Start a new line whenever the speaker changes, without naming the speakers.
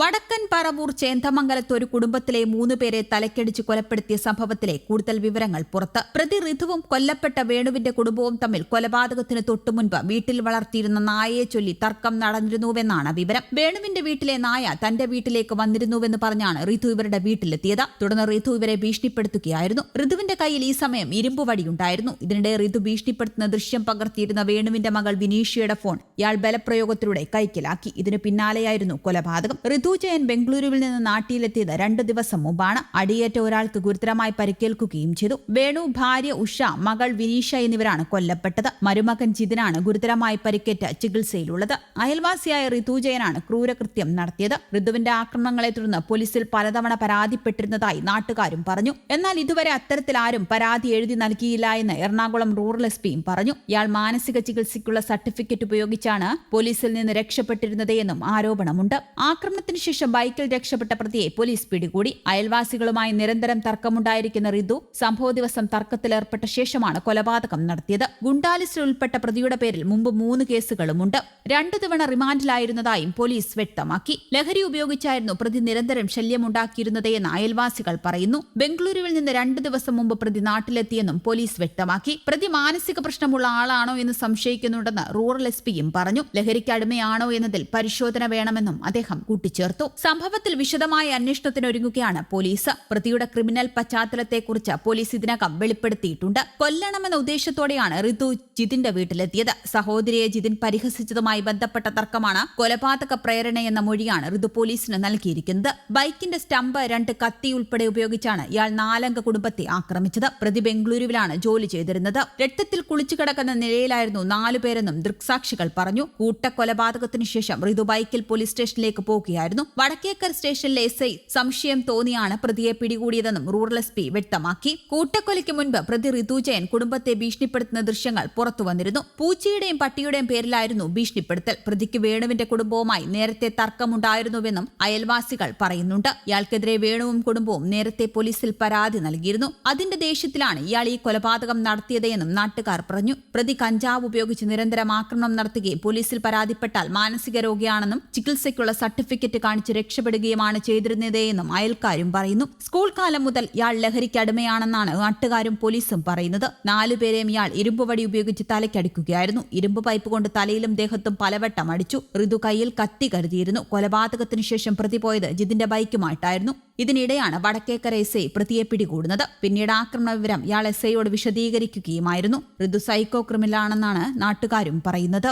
വടക്കൻ പറവൂർ ചേന്തമംഗലത്ത് ഒരു കുടുംബത്തിലെ മൂന്ന് പേരെ തലക്കടിച്ച് കൊലപ്പെടുത്തിയ സംഭവത്തിലെ കൂടുതൽ വിവരങ്ങൾ പുറത്ത്. പ്രതി ഋതുവും കൊല്ലപ്പെട്ട വേണുവിന്റെ കുടുംബവും തമ്മിൽ കൊലപാതകത്തിന് തൊട്ടുമുൻപ് വീട്ടിൽ വളർത്തിയിരുന്ന നായയെ ചൊല്ലി തർക്കം നടന്നിരുന്നുവെന്നാണ് വിവരം. വേണുവിന്റെ വീട്ടിലെ നായ തന്റെ വീട്ടിലേക്ക് വന്നിരുന്നുവെന്ന് പറഞ്ഞാണ് ഋതു ഇവരുടെ വീട്ടിലെത്തിയത്. തുടർന്ന് ഋതു ഇവരെ ഭീഷണിപ്പെടുത്തുകയായിരുന്നു. ഋതുവിന്റെ കയ്യിൽ ഈ സമയം ഇരുമ്പ് വടിയുണ്ടായിരുന്നു. ഇതിനിടെ ഋതു ഭീഷണിപ്പെടുത്തുന്ന ദൃശ്യം പകർത്തിയിരുന്ന വേണുവിന്റെ മകൾ വിനീഷയുടെ ഫോൺ ഇയാൾ ബലപ്രയോഗത്തിലൂടെ കൈക്കലാക്കി. ഇതിന് പിന്നാലെയായിരുന്നു കൊലപാതകം. ഋതു ജയൻ ബംഗളൂരുവിൽ നിന്ന് നാട്ടിലെത്തിയത് രണ്ടു ദിവസം മുമ്പാണ്. അടിയേറ്റ ഒരാൾക്ക് ഗുരുതരമായി പരിക്കേൽക്കുകയും ചെയ്തു. വേണു ഭാര്യ ഉഷ മകൾ വിനീഷ എന്നിവരാണ് കൊല്ലപ്പെട്ടത്. മരുമകൻ ജിതിനാണ് ഗുരുതരമായി പരിക്കേറ്റ ചികിത്സയിലുള്ളത്. അയൽവാസിയായ ഋതുജയനാണ് ക്രൂരകൃത്യം നടത്തിയത്. ഋതുവിന്റെ ആക്രമണങ്ങളെ തുടർന്ന് പോലീസിൽ പലതവണ പരാതിപ്പെട്ടിരുന്നതായി നാട്ടുകാരും പറഞ്ഞു. എന്നാൽ ഇതുവരെ അത്തരത്തിൽ ആരും പരാതി എഴുതി നൽകിയില്ല എന്ന് എറണാകുളം റൂറൽ എസ് പിയും പറഞ്ഞു. ഇയാൾ മാനസിക ചികിത്സയ്ക്കുള്ള സർട്ടിഫിക്കറ്റ് ഉപയോഗിച്ചാണ് പോലീസിൽ നിന്ന് രക്ഷപ്പെട്ടിരുന്നത് എന്നും ആരോപണമുണ്ട്. ആക്രമണത്തിന് ശേഷം ബൈക്കിൽ രക്ഷപ്പെട്ട പ്രതിയെ പോലീസ് പിടികൂടി. അയൽവാസികളുമായി നിരന്തരം തർക്കമുണ്ടായിരിക്കുന്ന റിതു സംഭവ ദിവസം തർക്കത്തിലേർപ്പെട്ട ശേഷമാണ് കൊലപാതകം നടത്തിയത്. ഗുണ്ടാലിസ്റ്റിൽ ഉൾപ്പെട്ട പ്രതിയുടെ പേരിൽ മുമ്പ് മൂന്ന് കേസുകളുമുണ്ട്. രണ്ടു തവണ റിമാൻഡിലായിരുന്നതായും പോലീസ് വ്യക്തമാക്കി. ലഹരി ഉപയോഗിച്ചായിരുന്നു പ്രതി നിരന്തരം ശല്യമുണ്ടാക്കിയിരുന്നതെന്ന് അയൽവാസികൾ പറയുന്നു. ബംഗളൂരുവിൽ നിന്ന് രണ്ടു ദിവസം മുമ്പ് പ്രതി നാട്ടിലെത്തിയെന്നും പോലീസ് വ്യക്തമാക്കി. പ്രതി മാനസിക പ്രശ്നമുള്ള ആളാണോ എന്ന് സംശയിക്കുന്നുണ്ടെന്ന് റൂറൽ എസ് പിയും പറഞ്ഞു. ലഹരിക്കടിമയാണോ എന്നതിൽ പരിശോധന വേണമെന്നും അദ്ദേഹം കൂട്ടിച്ചേർത്തു. സംഭവത്തിൽ വിശദമായ അന്വേഷണത്തിന് ഒരുങ്ങുകയാണ് പോലീസ്. പ്രതിയുടെ ക്രിമിനൽ പശ്ചാത്തലത്തെക്കുറിച്ച് പോലീസ് ഇതിനകം വെളിപ്പെടുത്തിയിട്ടുണ്ട്. കൊല്ലണമെന്ന ഉദ്ദേശത്തോടെയാണ് ഋതു ജിതിന്റെ വീട്ടിലെത്തിയത്. സഹോദരിയെ ജിതിൻ പരിഹസിച്ചതുമായി ബന്ധപ്പെട്ട തർക്കമാണ് കൊലപാതക പ്രേരണയെന്ന മൊഴിയാണ് ഋതു പോലീസിന് നൽകിയിരിക്കുന്നത്. ബൈക്കിന്റെ സ്റ്റംപ് രണ്ട് കത്തി ഉൾപ്പെടെ ഉപയോഗിച്ചാണ് ഇയാൾ നാലംഗ കുടുംബത്തെ ആക്രമിച്ചത്. പ്രതി ബംഗളൂരുവിലാണ് ജോലി ചെയ്തിരുന്നത്. രക്തത്തിൽ കുളിച്ചു കിടക്കുന്ന നിലയിലായിരുന്നു നാലുപേരെന്നും ദൃക്സാക്ഷികൾ പറഞ്ഞു. കൂട്ടക്കൊലപാതകത്തിനു ശേഷം ഋതു ബൈക്കിൽ പോലീസ് സ്റ്റേഷനിലേക്ക് പോകുകയായിരുന്നു. വടക്കേക്കർ സ്റ്റേഷനിലെ എസ് ഐ സംശയം തോന്നിയാണ് പ്രതിയെ പിടികൂടിയതെന്നും റൂറൽ എസ് പി വ്യക്തമാക്കി. കൂട്ടക്കൊലയ്ക്ക് മുൻപ് പ്രതി ഋതുജയൻ കുടുംബത്തെ ഭീഷണിപ്പെടുത്തുന്ന ദൃശ്യങ്ങൾ പുറത്തുവന്നിരുന്നു പൂച്ചയുടെയും പട്ടിയുടെയും പേരിലായിരുന്നു ഭീഷണിപ്പെടുത്തൽ. പ്രതിക്ക് വേണുവിന്റെ കുടുംബവുമായി നേരത്തെ തർക്കമുണ്ടായിരുന്നുവെന്നും അയൽവാസികൾ പറയുന്നുണ്ട്. ഇയാൾക്കെതിരെ വേണുവും കുടുംബവും നേരത്തെ പോലീസിൽ പരാതി നൽകിയിരുന്നു. അതിന്റെ ദേഷ്യത്തിലാണ് ഇയാൾ ഈ കൊലപാതകം നടത്തിയതെന്നും നാട്ടുകാർ പറഞ്ഞു. പ്രതി കഞ്ചാവ് ഉപയോഗിച്ച് നിരന്തരം ആക്രമണം നടത്തുകയും പോലീസിൽ പരാതിപ്പെട്ടാൽ മാനസിക രോഗിയാണെന്നും ചികിത്സയ്ക്കുള്ള സർട്ടിഫിക്കറ്റ് കാണിച്ച് രക്ഷപ്പെടുകയുമാണ് ചെയ്തിരുന്നതെന്നും അയൽക്കാരും പറയുന്നു. സ്കൂൾ കാലം മുതൽ ഇയാൾ ലഹരിക്ക് അടിമയാണെന്നാണ് നാട്ടുകാരും പോലീസും പറയുന്നത്. നാലുപേരെയും ഇയാൾ ഇരുമ്പ് വടി ഉപയോഗിച്ച് തലയ്ക്കടിക്കുകയായിരുന്നു. ഇരുമ്പ് പൈപ്പ് കൊണ്ട് തലയിലും ദേഹത്തും പലവട്ടം അടിച്ചു. ഋതു കയ്യിൽ കത്തി കരുതിയിരുന്നു. കൊലപാതകത്തിനു ശേഷം പ്രതി പോയത് ജിതിന്റെ ബൈക്കുമായിട്ടായിരുന്നു. ഇതിനിടെയാണ് വടക്കേക്കര എസ് ഐ പ്രതിയെ പിടികൂടുന്നത്. പിന്നീട് ആക്രമണ വിവരം ഇയാൾ എസ് ഐയോട് വിശദീകരിക്കുകയുമായിരുന്നു. ഋതു സൈക്കോ ക്രിമിനലാണെന്നാണ് നാട്ടുകാരും പറയുന്നത്.